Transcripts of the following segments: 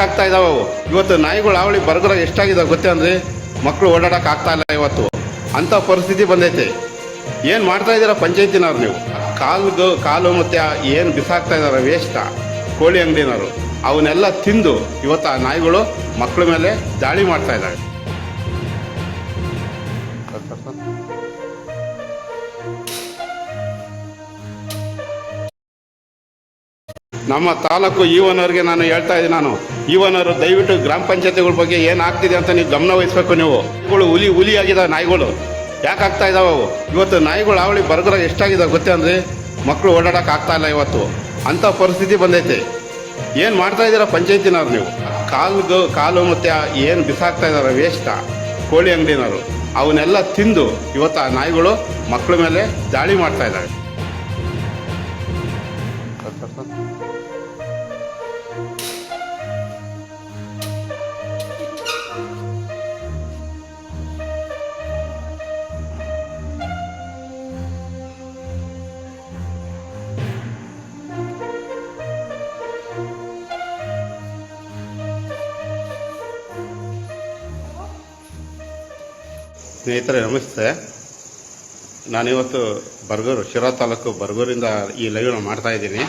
ಆಗ್ತಾ ಇದಾವೆ ಅವು. ಇವತ್ತು ನಾಯಿಗಳು ಅವಳಿ ಬರಗರ ಎಷ್ಟಾಗಿದೆ ಗೊತ್ತೇ ಅಂದ್ರೆ ಮಕ್ಕಳು ಓಡಾಡಕ್ ಆಗ್ತಾ ಇಲ್ಲ ಇವತ್ತು. ಅಂತ ಪರಿಸ್ಥಿತಿ ಬಂದೈತೆ. ಏನು ಮಾಡ್ತಾ ಇದ್ದೀರಾ ಪಂಚಾಯತಿನವ್ರು ನೀವು? ಕಾಲು ಕಾಲು ಮತ್ತೆ ಏನು ಬಿಸಾಕ್ತಾ ಇದ್ದಾರೆ ವೇಷ್ಟ? ಕೋಳಿ ಅಂಗಡಿನವರು. ಅವನ್ನೆಲ್ಲ ತಿಂದು ಇವತ್ತು ಆ ನಾಯಿಗಳು ಮಕ್ಕಳ ಮೇಲೆ ದಾಳಿ ಮಾಡ್ತಾ ಇದ್ದಾವೆ ನಮ್ಮ ತಾಲೂಕು ಈವನವ್ರಿಗೆ ನಾನು ಹೇಳ್ತಾ ಇದ್ದೀನಿ ನಾನು. ಈವನವರು ದಯವಿಟ್ಟು ಗ್ರಾಮ ಪಂಚಾಯತಿಗಳ ಬಗ್ಗೆ ಏನು ಆಗ್ತಿದೆ ಅಂತ ನೀವು ಗಮನ ವಹಿಸ್ಬೇಕು ನೀವು. ಹುಲಿ ಹುಲಿ ಆಗಿದಾವೆ ನಾಯಿಗಳು. ಯಾಕೆ ಆಗ್ತಾ ಇದಾವೆ ಅವು? ಇವತ್ತು ನಾಯಿಗಳು ಅವಳಿ ಬರ್ಗರ ಎಷ್ಟಾಗಿದೆ ಗೊತ್ತೇ ಅಂದರೆ ಮಕ್ಕಳು ಓಡಾಡೋಕ್ಕಾಗ್ತಾ ಆಗ್ತಾ ಇಲ್ಲ ಇವತ್ತು. ಅಂಥ ಪರಿಸ್ಥಿತಿ ಬಂದೈತೆ. ಏನು ಮಾಡ್ತಾ ಇದ್ದೀರಾ ಪಂಚಾಯತಿನವ್ರು ನೀವು? ಕಾಲು ಕಾಲು ಮತ್ತು ಏನು ಬಿಸಾಕ್ತಾ ಇದ್ದಾರೆ ವೇಸ್ಟ ಕೋಳಿ ಅಂಗಡಿನವರು. ಅವನ್ನೆಲ್ಲ ತಿಂದು ಇವತ್ತು ಆ ನಾಯಿಗಳು ಮಕ್ಕಳ ಮೇಲೆ ದಾಳಿ ಮಾಡ್ತಾ ಇದ್ದಾವೆ ಸ್ನೇಹಿತರೆ, ನಮಸ್ತೆ. ನಾನಿವತ್ತು ಬರ್ಗೂರು, ಶಿರಾ ತಾಲೂಕು ಬರ್ಗೂರಿಂದ ಈ ಲೈವ್ನ ಮಾಡ್ತಾ ಇದ್ದೀನಿ.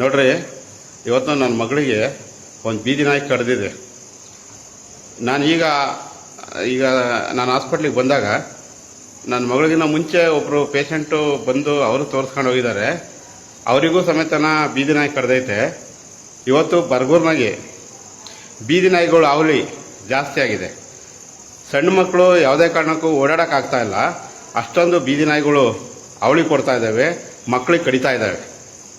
ನೋಡ್ರಿ, ಇವತ್ತು ನನ್ನ ಮಗಳಿಗೆ ಒಂದು ಬೀದಿ ನಾಯಿ ಕಡ್ದಿದೆ. ನಾನು ಈಗ ಈಗ ನಾನು ಹಾಸ್ಪಿಟ್ಲಿಗೆ ಬಂದಾಗ ನನ್ನ ಮಗಳಿಗಿನ್ನ ಮುಂಚೆ ಒಬ್ಬರು ಪೇಷಂಟು ಬಂದು ಅವರು ತೋರಿಸ್ಕೊಂಡು ಹೋಗಿದ್ದಾರೆ. ಅವರಿಗೂ ಸಮೇತನ ಬೀದಿ ನಾಯಿ ಕಡ್ದೈತೆ. ಇವತ್ತು ಬರ್ಗೂರ್ನಾಗೆ ಬೀದಿ ನಾಯಿಗಳು ಅವಳಿ ಜಾಸ್ತಿ ಆಗಿದೆ. ಸಣ್ಣ ಮಕ್ಕಳು ಯಾವುದೇ ಕಾರಣಕ್ಕೂ ಓಡಾಡೋಕ್ಕಾಗ್ತಾ ಇಲ್ಲ. ಅಷ್ಟೊಂದು ಬೀದಿ ನಾಯಿಗಳು ಅವಳಿ ಕೊಡ್ತಾ ಇದ್ದಾವೆ ಮಕ್ಕಳಿಗೆ ಕಡಿತಾ ಇದ್ದಾವೆ.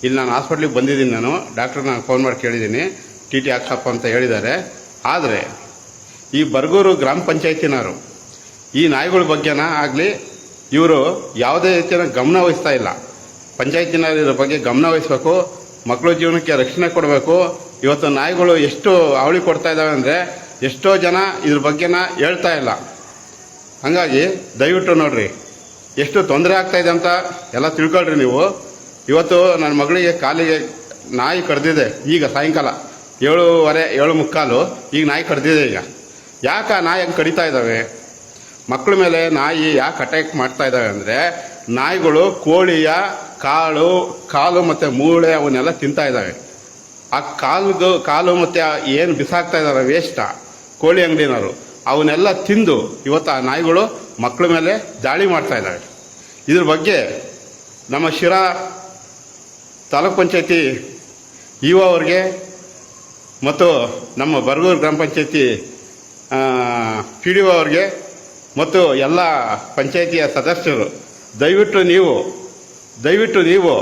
ಇಲ್ಲಿ ನಾನು ಹಾಸ್ಪಿಟ್ಲಿಗೆ ಬಂದಿದ್ದೀನಿ ನಾನು, ಡಾಕ್ಟರ್ ನಾನು ಫೋನ್ ಮಾಡಿ ಕೇಳಿದ್ದೀನಿ, ಟಿ ಟಿ ಹಾಕ್ಸಪ್ಪ ಅಂತ ಹೇಳಿದ್ದಾರೆ. ಆದರೆ, ಈ ಬರ್ಗೂರು ಗ್ರಾಮ ಪಂಚಾಯತಿನವರು, ಈ ನಾಯಿಗಳ ಬಗ್ಗೆನ ಆಗಲಿ, ಇವರು ಯಾವುದೇ ರೀತಿಯ ಗಮನ ವಹಿಸ್ತಾ ಇಲ್ಲ. ಪಂಚಾಯತಿನವರು ಇದ್ರ ಬಗ್ಗೆ ಗಮನ ವಹಿಸ್ಬೇಕು ಮಕ್ಕಳ ಜೀವನಕ್ಕೆ ರಕ್ಷಣೆ ಕೊಡಬೇಕು. ಇವತ್ತು ನಾಯಿಗಳು ಎಷ್ಟು ಅವಳಿ ಕೊಡ್ತಾ ಇದ್ದಾವೆ ಅಂದರೆ ಎಷ್ಟೋ ಜನ ಇದ್ರ ಬಗ್ಗೆನ ಹೇಳ್ತಾ ಇಲ್ಲ. ಹಾಗಾಗಿ ದಯವಿಟ್ಟು ನೋಡ್ರಿ, ಎಷ್ಟು ತೊಂದರೆ ಆಗ್ತಾ ಇದೆ ಅಂತ ಎಲ್ಲ ತಿಳ್ಕೊಳ್ರಿ ನೀವು. ಇವತ್ತು ನನ್ನ ಮಗಳಿಗೆ ಕಾಲಿಗೆ ನಾಯಿ ಕಡ್ದಿದೆ, ಈಗ ಸಾಯಂಕಾಲ ಏಳುವರೆ, ಏಳು ಮುಕ್ಕಾಲು, ಈಗ ನಾಯಿ ಕಡ್ದಿದೆ ಈಗ. ಯಾಕೆ ನಾಯಿ ಹಂಗೆ ಕಡಿತಾ ಇದ್ದಾವೆ? ಮಕ್ಕಳ ಮೇಲೆ ನಾಯಿ ಯಾಕೆ ಅಟ್ಯಾಕ್ ಮಾಡ್ತಾ ಇದ್ದಾವೆ ಅಂದರೆ, ನಾಯಿಗಳು ಕೋಳಿಯ ಕಾಳು, ಕಾಲು ಮತ್ತು ಮೂಳೆ ಅವನ್ನೆಲ್ಲ ತಿಂತಾ ಇದ್ದಾವೆ. ಆ ಕಾಲು ಕಾಲು ಮತ್ತು ಏನು ಬಿಸಾಕ್ತಾ ಇದ್ದಾರೆ ವೇಷ್ಟ ಕೋಳಿ ಅಂಗಡಿನವರು, ಅವನ್ನೆಲ್ಲ ತಿಂದು ಇವತ್ತು ಆ ನಾಯಿಗಳು ಮಕ್ಕಳ ಮೇಲೆ ದಾಳಿ ಮಾಡ್ತಾ ಇದ್ದಾವೆ ಇದ್ರ ಬಗ್ಗೆ ನಮ್ಮ ಶಿರಾ ತಾಲೂಕ್ ಪಂಚಾಯತಿ ಇ ಅವ್ರಿಗೆ ಮತ್ತು ನಮ್ಮ ಬರಗೂರು ಗ್ರಾಮ ಪಂಚಾಯತಿ ಪಿ ಡಿ ಒ ಅವ್ರಿಗೆ ಮತ್ತು ಎಲ್ಲ ಪಂಚಾಯತಿಯ ಸದಸ್ಯರು, ದಯವಿಟ್ಟು ನೀವು ದಯವಿಟ್ಟು ನೀವು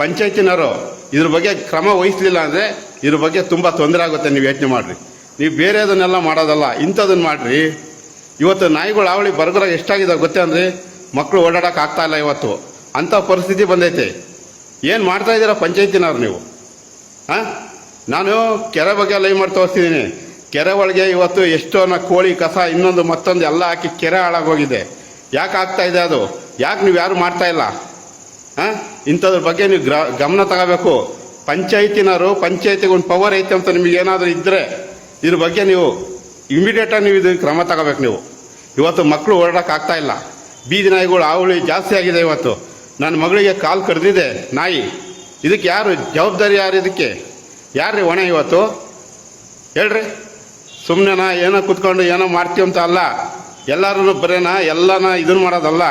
ಪಂಚಾಯತಿನವರು ಇದ್ರ ಬಗ್ಗೆ ಕ್ರಮ ವಹಿಸಲಿಲ್ಲ ಅಂದರೆ ಇದ್ರ ಬಗ್ಗೆ ತುಂಬ ತೊಂದರೆ ಆಗುತ್ತೆ, ನೀವು ಯೋಚನೆ ಮಾಡಿರಿ. ನೀವು ಬೇರೆ ಅದನ್ನೆಲ್ಲ ಮಾಡೋದಲ್ಲ ಇಂಥದನ್ನು ಮಾಡಿರಿ. ಇವತ್ತು ನಾಯಿಗಳು ಅವಳಿ ಬರ್ಗರ ಎಷ್ಟಾಗಿದೆ ಗೊತ್ತೇ ಅಂದರೆ ಮಕ್ಕಳು ಓಡಾಡೋಕೆ ಆಗ್ತಾ ಇಲ್ಲ ಇವತ್ತು. ಅಂಥ ಪರಿಸ್ಥಿತಿ ಬಂದೈತೆ. ಏನು ಮಾಡ್ತಾ ಇದ್ದೀರಾ ಪಂಚಾಯತಿನವ್ರು ನೀವು? ಹಾಂ? ನಾನು ಕೆರೆ ಬಗ್ಗೆ ಲೈವ್ ಮಾಡಿ ತೋರಿಸ್ತಿದ್ದೀನಿ. ಕೆರೆ ಒಳಗೆ ಇವತ್ತು ಎಷ್ಟೋನ ಕೋಳಿ, ಕಸ, ಇನ್ನೊಂದು ಮತ್ತೊಂದು ಎಲ್ಲ ಹಾಕಿ ಕೆರೆ ಹಾಳಾಗೋಗಿದೆ. ಯಾಕೆ ಆಗ್ತಾ ಇದೆ ಅದು? ಯಾಕೆ ನೀವು ಯಾರು ಮಾಡ್ತಾ ಇಲ್ಲ? ಹಾಂ? ಇಂಥದ್ರ ಬಗ್ಗೆ ನೀವು ಗ್ರ, ಗಮನ ತಗೋಬೇಕು. ಪಂಚಾಯತಿನವರು ಪಂಚಾಯತಿಗೆ ಒಂದು ಪವರ್ ಐತೆ ಅಂತ ನಿಮಗೆ ಏನಾದರೂ ಇದ್ದರೆ ಇದ್ರ ಬಗ್ಗೆ ನೀವು ಇಮಿಡಿಯೇಟಾಗಿ ನೀವು ಇದಕ್ಕೆ ಕ್ರಮ ತಗೋಬೇಕು ನೀವು. ಇವತ್ತು ಮಕ್ಕಳು ಓಡಾಡಕ್ಕೆ ಆಗ್ತಾ ಇಲ್ಲ. ಬೀದಿ ನಾಯಿಗಳು ಆವಳಿ ಜಾಸ್ತಿ ಆಗಿದೆ ಇವತ್ತು. ನನ್ನ ಮಗಳಿಗೆ ಕಾಲು ಕರೆದಿದೆ, ನಾಯಿ. ಇದಕ್ಕೆ ಯಾರು ಜವಾಬ್ದಾರಿ ಯಾರು ಇದಕ್ಕೆ? ಯಾರ್ರಿ ಹೊಣೆ ಇವತ್ತು? ಹೇಳ್ರಿ. ಸುಮ್ಮನೆನಾ ಏನೋ ಕುತ್ಕೊಂಡು ಏನೋ ಮಾಡ್ತೀವಿ ಅಂತ ಅಲ್ಲ. ಎಲ್ಲರೂ ಬರೇನ ಎಲ್ಲನ ಇದನ್ನು ಮಾಡೋದಲ್ಲ.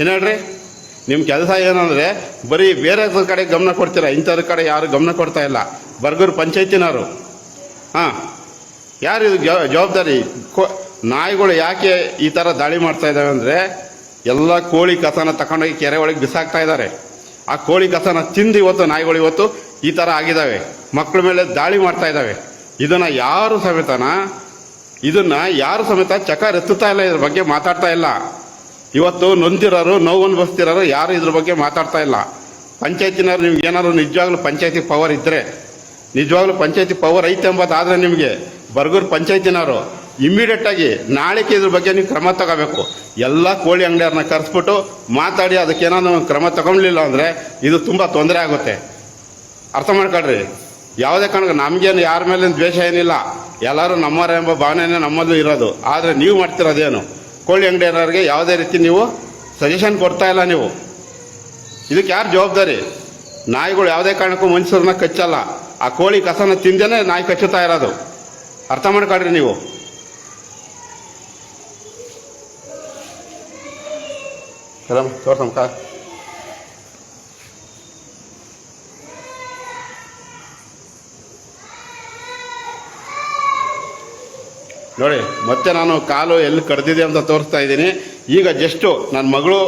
ಏನು ಹೇಳ್ರಿ? ನಿಮ್ಮ ಕೆಲಸ ಏನಂದರೆ, ಬರೀ ಬೇರೆ ಕಡೆ ಗಮನ ಕೊಡ್ತೀರಾ? ಇಂಥದ್ರ ಕಡೆ ಯಾರು ಗಮನ ಕೊಡ್ತಾ ಇಲ್ಲ. ಬರ್ಗೂರು ಪಂಚಾಯತಿನವರು. ಹಾಂ. ಯಾರು ಇದು ಜವಾಬ್ದಾರಿ? ಕೋ ನಾಯಿಗಳು ಯಾಕೆ ಈ ಥರ ದಾಳಿ ಮಾಡ್ತಾ ಇದ್ದಾವೆ ಅಂದರೆ ಎಲ್ಲ ಕೋಳಿ ಕಸನ ತಗೊಂಡೋಗಿ ಕೆರೆ ಒಳಗೆ ಬಿಸಾಕ್ತಾ ಇದ್ದಾರೆ. ಆ ಕೋಳಿ ಕಸನ ತಿಂದು ಇವತ್ತು ನಾಯಿಗಳು ಇವತ್ತು ಈ ಥರ ಆಗಿದ್ದಾವೆ. ಮಕ್ಕಳ ಮೇಲೆ ದಾಳಿ ಮಾಡ್ತಾ ಇದ್ದಾವೆ. ಇದನ್ನು ಯಾರು ಸಮೇತನ ಇದನ್ನು ಯಾರು ಸಮೇತ ಚಕಾರ ಎತ್ತುತ್ತಾ ಇಲ್ಲ ಇದ್ರ ಬಗ್ಗೆ ಮಾತಾಡ್ತಾ ಇಲ್ಲ. ಇವತ್ತು ನೊಂದಿರೋರು, ನೋವು ಅನುಭವಿಸ್ತಿರೋರು ಯಾರು ಇದ್ರ ಬಗ್ಗೆ ಮಾತಾಡ್ತಾ ಇಲ್ಲ. ಪಂಚಾಯತಿನವ್ರು ನಿಮ್ಗೆ ಏನಾದ್ರು ನಿಜವಾಗ್ಲೂ ಪಂಚಾಯತಿ ಪವರ್ ಇದ್ದರೆ ನಿಜವಾಗ್ಲೂ ಪಂಚಾಯತಿ ಪವರ್ ಐತೆ ಎಂಬುದಾದರೆ ನಿಮಗೆ. ಬರ್ಗೂರು ಪಂಚಾಯತಿನವರು ಇಮ್ಮಿಡಿಯೇಟ್ ಆಗಿ ನಾಳೆಗೆ ಇದ್ರ ಬಗ್ಗೆ ನೀವು ಕ್ರಮ ತಗೋಬೇಕು. ಎಲ್ಲ ಕೋಳಿ ಅಂಗಡಿಯವ್ರನ್ನ ಕರೆಸ್ಬಿಟ್ಟು ಮಾತಾಡಿ ಅದಕ್ಕೆ ಏನಾದ್ರು ಕ್ರಮ ತಗೊಳ್ಳಿಲ್ಲ ಅಂದರೆ ಇದು ತುಂಬ ತೊಂದರೆ ಆಗುತ್ತೆ. ಅರ್ಥ ಮಾಡ್ಕೊಳ್ರಿ. ಯಾವುದೇ ಕಾರಣಕ್ಕೆ ನಮಗೇನು ಯಾರ ಮೇಲೆ ದ್ವೇಷ ಏನಿಲ್ಲ. ಎಲ್ಲರೂ ನಮ್ಮವರ ಎಂಬ ಭಾವನೆನೇ ನಮ್ಮಲ್ಲೂ ಇರೋದು. ಆದರೆ ನೀವು ಮಾಡ್ತಿರೋದೇನು? ಕೋಳಿ ಅಂಗಡಿಯವರಿಗೆ ಯಾವುದೇ ರೀತಿ ನೀವು ಸಜೆಷನ್ ಕೊಡ್ತಾ ಇಲ್ಲ ನೀವು. ಇದಕ್ಕೆ ಯಾರು ಜವಾಬ್ದಾರಿ? ನಾಯಿಗಳು ಯಾವುದೇ ಕಾರಣಕ್ಕೂ ಮನುಷ್ಯರನ್ನ ಕಚ್ಚಲ್ಲ. ಆ ಕೋಳಿ ಕಸನ ತಿಂದೇನೆ ನಾಯಿ ಕಚ್ಚುತ್ತಾ ಇರೋದು. ಅರ್ಥ ಮಾಡ್ಕೊಳ್ರಿ ನೀವು. ಕಲಮ್ ತೋರ್ಸಮ್ ಕಾ ನೋಡಿ, ಮತ್ತೆ ನಾನು ಕಾಲು ಎಲ್ಲಿ ಕಡ್ದಿದೆ ಅಂತ ತೋರಿಸ್ತಾ ಇದ್ದೀನಿ. ಈಗ ಜಸ್ಟು ನನ್ನ ಮಗಳು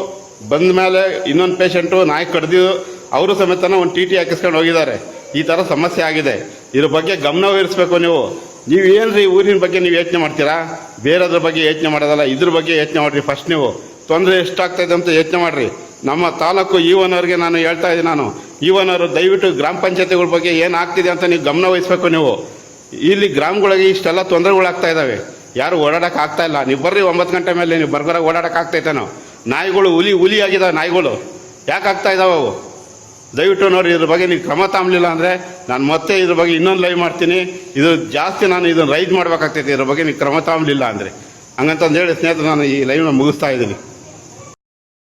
ಬಂದ ಮೇಲೆ ಇನ್ನೊಂದು ಪೇಷಂಟು ನಾಯಿ ಕಡ್ದಿದ್ದು, ಅವರು ಸಮೇತನ ಒಂದು ಟಿ ಟಿ ಹಾಕಿಸ್ಕೊಂಡು ಹೋಗಿದ್ದಾರೆ. ಈ ಥರ ಸಮಸ್ಯೆ ಆಗಿದೆ. ಇದ್ರ ಬಗ್ಗೆ ಗಮನವಹಿಸ್ಬೇಕು ನೀವು. ನೀವು ಏನ್ರಿ ಊರಿನ ಬಗ್ಗೆ ನೀವು ಯೋಚನೆ ಮಾಡ್ತೀರಾ? ಬೇರೆದ್ರ ಬಗ್ಗೆ ಯೋಚನೆ ಮಾಡೋದಲ್ಲ, ಇದ್ರ ಬಗ್ಗೆ ಯೋಚನೆ ಮಾಡಿರಿ ಫಸ್ಟ್ ನೀವು. ತೊಂದರೆ ಎಷ್ಟಾಗ್ತಾಯಿದೆ ಅಂತ ಯೋಚನೆ ಮಾಡಿರಿ. ನಮ್ಮ ತಾಲೂಕು ಈವನವ್ರಿಗೆ ನಾನು ಹೇಳ್ತಾ ಇದ್ದೀನಿ ನಾನು. ಈವನವರು ದಯವಿಟ್ಟು ಗ್ರಾಮ ಪಂಚಾಯತಿಗಳ ಬಗ್ಗೆ ಏನು ಆಗ್ತಿದೆ ಅಂತ ನೀವು ಗಮನ ವಹಿಸ್ಬೇಕು ನೀವು. ಇಲ್ಲಿ ಗ್ರಾಮಗಳಿಗೆ ಇಷ್ಟೆಲ್ಲ ತೊಂದರೆಗಳಾಗ್ತಾ ಇದ್ದಾವೆ. ಯಾರು ಓಡಾಡಕ್ಕೆ ಆಗ್ತಾ ಇಲ್ಲ. ನೀವು ಬರ್ರಿ ಒಂಬತ್ತು ಗಂಟೆ ಮೇಲೆ, ನೀವು ಬರ್ಬರ ಓಡಾಡಕ್ಕೆ ನಾವು ನಾಯಿಗಳು ಹುಲಿ ಹುಲಿ ಆಗಿದ್ದಾವೆ ನಾಯಿಗಳು. ಯಾಕೆ ಆಗ್ತಾ ಇದ್ದಾವೆ ಅವು? ದಯವಿಟ್ಟು ನೋಡಿ, ಇದ್ರ ಬಗ್ಗೆ ನೀವು ಕ್ರಮ ತಾಂಬಲಿಲ್ಲ ಅಂದರೆ ನಾನು ಮತ್ತೆ ಇದ್ರ ಬಗ್ಗೆ ಇನ್ನೊಂದು ಲೈವ್ ಮಾಡ್ತೀನಿ. ಇದು ಜಾಸ್ತಿ ನಾನು ಇದನ್ನು ರೈಸ್ ಮಾಡಬೇಕಾಗ್ತೈತಿ, ಇದ್ರ ಬಗ್ಗೆ ನೀವು ಕ್ರಮ ತಾಂಬಲಿಲ್ಲ ಅಂದರೆ. ಹಂಗಂತಂದು ಹೇಳಿ ಸ್ನೇಹಿತರೆ, ನಾನು ಈ ಲೈವ್ನ ಮುಗಿಸ್ತಾ ಇದ್ದೀನಿ.